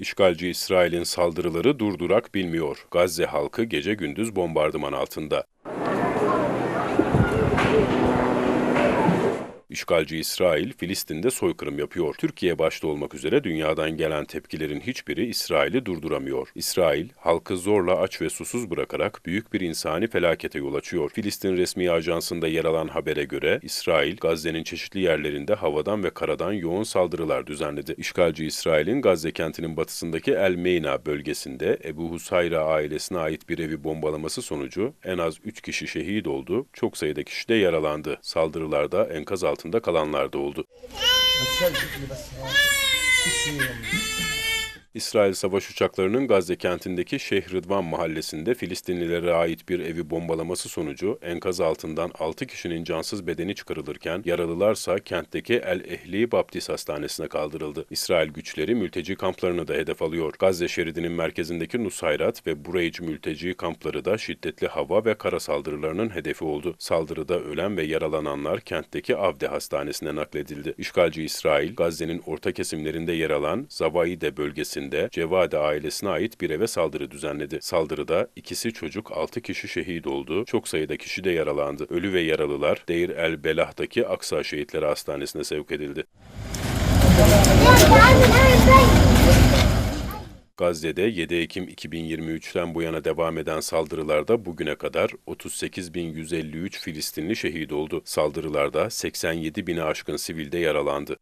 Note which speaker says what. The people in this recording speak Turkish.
Speaker 1: İşgalci İsrail'in saldırıları durdurak bilmiyor. Gazze halkı gece gündüz bombardıman altında. İşgalci İsrail, Filistin'de soykırım yapıyor. Türkiye başta olmak üzere dünyadan gelen tepkilerin hiçbiri İsrail'i durduramıyor. İsrail, halkı zorla aç ve susuz bırakarak büyük bir insani felakete yol açıyor. Filistin resmi ajansında yer alan habere göre İsrail, Gazze'nin çeşitli yerlerinde havadan ve karadan yoğun saldırılar düzenledi. İşgalci İsrail'in Gazze kentinin batısındaki El Meyna bölgesinde Ebu Husayra ailesine ait bir evi bombalaması sonucu en az 3 kişi şehit oldu, çok sayıda kişi de yaralandı. Saldırılarda enkaz altında kalanlar da oldu. İsrail savaş uçaklarının Gazze kentindeki Şeyh Rıdvan mahallesinde Filistinlilere ait bir evi bombalaması sonucu enkaz altından 6 kişinin cansız bedeni çıkarılırken yaralılarsa kentteki El Ehli Baptist Hastanesi'ne kaldırıldı. İsrail güçleri mülteci kamplarını da hedef alıyor. Gazze şeridinin merkezindeki Nusayrat ve Bureyc mülteci kampları da şiddetli hava ve kara saldırılarının hedefi oldu. Saldırıda ölen ve yaralananlar kentteki Avde Hastanesi'ne nakledildi. İşgalci İsrail, Gazze'nin orta kesimlerinde yer alan Zavaide bölgesinde semtinde Cevade ailesine ait bir eve saldırı düzenledi. Saldırıda ikisi çocuk 6 kişi şehit oldu, çok sayıda kişi de yaralandı. Ölü ve yaralılar Deir el Belah'taki Aksa Şehitleri Hastanesi'ne sevk edildi. Gazze'de 7 Ekim 2023'ten bu yana devam eden saldırılarda bugüne kadar 38.153 Filistinli şehit oldu. Saldırılarda 87.000'e aşkın sivilde yaralandı.